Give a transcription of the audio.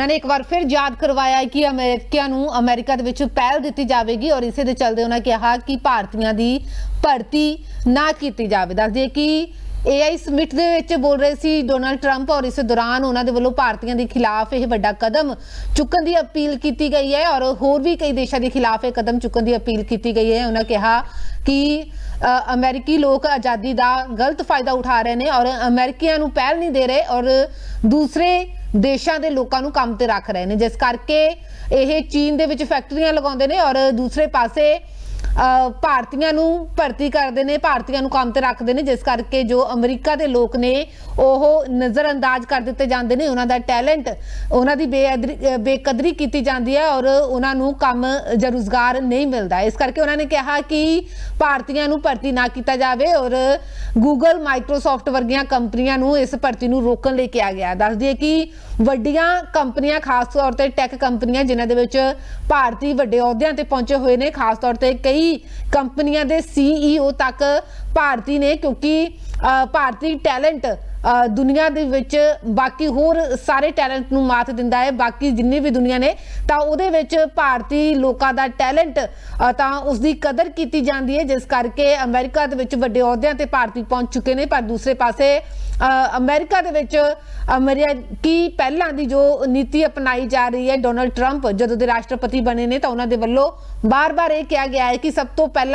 ਉਹਨਾਂ ਨੇ ਇੱਕ ਵਾਰ ਫਿਰ ਯਾਦ ਕਰਵਾਇਆ ਕਿ ਅਮਰੀਕਾ ਨੂੰ ਅਮਰੀਕਾ ਦੇ ਵਿੱਚ ਪਹਿਲ ਦਿੱਤੀ ਜਾਵੇਗੀ ਔਰ ਇਸੇ ਦੇ ਚੱਲਦੇ ਉਹਨਾਂ ਕਿਹਾ ਕਿ ਭਾਰਤੀਆਂ ਦੀ ਭਰਤੀ ਨਾ ਕੀਤੀ ਜਾਵੇ। ਦੱਸਦੇ ਕਿ AI ਸਮਿਟ ਦੇ ਵਿੱਚ ਬੋਲ ਰਹੇ ਸੀ ਡੋਨਲਡ ਟਰੰਪ ਔਰ ਇਸ ਦੌਰਾਨ ਉਹਨਾਂ ਦੇ ਵੱਲੋਂ ਭਾਰਤੀਆਂ ਦੇ ਖਿਲਾਫ ਇਹ ਵੱਡਾ ਕਦਮ ਚੁੱਕਣ ਦੀ ਅਪੀਲ ਕੀਤੀ ਗਈ ਹੈ ਔਰ ਹੋਰ ਵੀ ਕਈ ਦੇਸ਼ਾਂ ਦੇ ਖਿਲਾਫ ਇਹ ਕਦਮ ਚੁੱਕਣ ਦੀ ਅਪੀਲ ਕੀਤੀ ਗਈ ਹੈ। ਉਹਨਾਂ ਕਿਹਾ ਕਿ ਅ, ਅਮਰੀਕੀ ਲੋਕ ਆਜ਼ਾਦੀ ਦਾ ਗਲਤ ਫਾਇਦਾ ਉਠਾ ਰਹੇ ਨੇ ਔਰ ਅਮਰੀਕੀਆਂ ਨੂੰ ਪਹਿਲ ਨਹੀਂ ਦੇ ਰਹੇ ਔਰ ਦੂਸਰੇ ਦੇਸ਼ਾਂ ਦੇ ਲੋਕਾਂ ਨੂੰ ਕੰਮ ਤੇ ਰੱਖ ਰਹੇ ਨੇ। ਜਿਸ ਕਰਕੇ ਇਹ ਚੀਨ ਦੇ ਵਿੱਚ ਫੈਕਟਰੀਆਂ ਲਗਾਉਂਦੇ ਨੇ ਔਰ ਦੂਸਰੇ ਪਾਸੇ ਭਾਰਤੀਆਂ ਨੂੰ ਭਰਤੀ ਕਰਦੇ ਨੇ, ਭਾਰਤੀਆਂ ਨੂੰ ਕੰਮ ਤੇ ਰੱਖਦੇ ਨੇ, ਜਿਸ ਕਰਕੇ ਜੋ ਅਮਰੀਕਾ ਦੇ ਲੋਕ ਨੇ, ਉਹ ਨਜ਼ਰਅੰਦਾਜ਼ ਕਰ ਦਿੱਤੇ ਜਾਂਦੇ ਨੇ, ਉਹਨਾਂ ਦਾ ਟੈਲੈਂਟ, ਉਹਨਾਂ ਦੀ ਬੇਅਦਰੀ- ਬੇਕਦਰੀ ਕੀਤੀ ਜਾਂਦੀ ਹੈ ਔਰ ਉਹਨਾਂ ਨੂੰ ਕੰਮ ਜਾਂ ਰੁਜ਼ਗਾਰ ਨਹੀਂ ਮਿਲਦਾ। ਇਸ ਕਰਕੇ ਉਹਨਾਂ ਨੇ ਕਿਹਾ ਕਿ ਭਾਰਤੀਆਂ ਨੂੰ ਭਰਤੀ ਨਾ ਕੀਤਾ ਜਾਵੇ ਔਰ ਗੂਗਲ ਮਾਈਕਰੋਸਾਫਟ ਵਰਗੀਆਂ ਕੰਪਨੀਆਂ ਨੂੰ ਇਸ ਭਰਤੀ ਨੂੰ ਰੋਕਣ ਲਈ ਕਿਹਾ ਗਿਆ। ਦੱਸ ਦਈਏ ਕਿ ਵੱਡੀਆਂ ਕੰਪਨੀਆਂ, ਖਾਸ ਤੌਰ ਤੇ ਟੈਕ ਕੰਪਨੀਆਂ, ਜਿਨ੍ਹਾਂ ਦੇ ਵਿੱਚ ਭਾਰਤੀ ਵੱਡੇ ਅਹੁਦਿਆਂ ਤੇ ਪਹੁੰਚੇ ਹੋਏ ਨੇ, ਖਾਸ ਤੌਰ ਤੇ ਕਈ ਕੰਪਨੀਆਂ ਦੇ ਸੀਈਓ ਤੱਕ ਭਾਰਤੀ ਨੇ ਕਿਉਂਕਿ ਭਾਰਤੀ ਟੈਲੈਂਟ ਦੁਨੀਆ ਦੇ ਵਿੱਚ ਬਾਕੀ ਹੋਰ ਸਾਰੇ ਟੈਲੈਂਟ ਨੂੰ ਮਾਤ ਦਿੰਦਾ ਹੈ ਬਾਕੀ ਜਿੰਨੀ ਵੀ ਦੁਨੀਆ ਨੇ ਤਾਂ ਉਹਦੇ ਵਿੱਚ ਭਾਰਤੀ ਲੋਕਾਂ ਦਾ ਟੈਲੈਂਟ ਤਾਂ ਉਸ ਦੀ ਕਦਰ ਕੀਤੀ ਜਾਂਦੀ ਹੈ ਜਿਸ ਕਰਕੇ ਅਮਰੀਕਾ ਦੇ ਵਿੱਚ ਵੱਡੇ ਅਹੁਦਿਆਂ ਤੇ ਭਾਰਤੀ ਪਹੁੰਚ ਚੁੱਕੇ ਨੇ ਪਰ ਦੂਸਰੇ ਪਾਸੇ ਅ, ਅਮਰੀਕਾ ਦੇ ਵਿੱਚ ਅਮਰੀਕੀ ਪਹਿਲਾਂ ਦੀ ਜੋ ਨੀਤੀ ਅਪਣਾਈ ਜਾ ਰਹੀ ਹੈ ਡੋਨਲਡ ਟਰੰਪ ਜਦੋਂ ਦੇ ਰਾਸ਼ਟਰਪਤੀ ਬਣੇ ਨੇ ਤਾਂ ਉਹਨਾਂ ਦੇ ਵੱਲੋਂ ਬਾਰ-ਬਾਰ ਇਹ ਕਿਹਾ ਗਿਆ ਹੈ ਕਿ ਸਭ ਤੋਂ ਪਹਿਲਾਂ